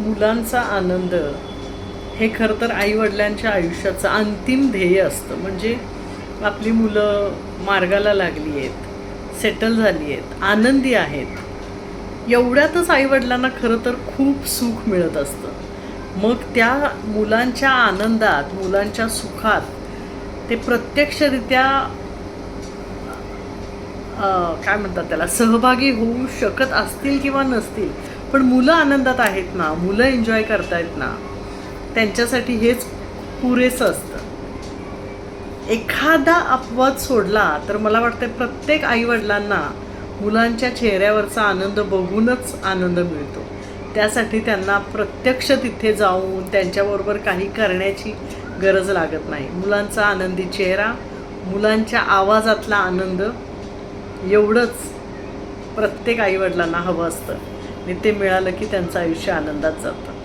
मुलांचा आनंद हे खरं तर आईवडिलांच्या आयुष्याचं अंतिम ध्येय असतं. म्हणजे आपली मुलं मार्गाला लागली आहेत सेटल झाली आहेत आनंदी आहेत. एवढ्यातच आईवडिलांना खरं तर खूप सुख मिळत असतं. मग त्या मुलांच्या आनंदात मुलांच्या सुखात ते प्रत्यक्षरित्या काय म्हणतात त्याला सहभागी होऊ शकत असतील किंवा नसतील पण मुलं आनंदात आहेत ना मुलं एन्जॉय करतायत ना त्यांच्यासाठी हेच पुरेसं असतं. एखादा अपवाद सोडला तर मला वाटतं प्रत्येक आईवडिलांना मुलांच्या चेहऱ्यावरचा आनंद बघूनच आनंद मिळतो. त्यासाठी त्यांना प्रत्यक्ष तिथे जाऊन त्यांच्याबरोबर काही करण्याची गरज लागत नाही. मुलांचा आनंदी चेहरा मुलांच्या आवाजातला आनंद एवढंच प्रत्येक आईवडिलांना हवं असतं. आणि ते मिळालं की त्यांचं आयुष्य आनंदात जातं.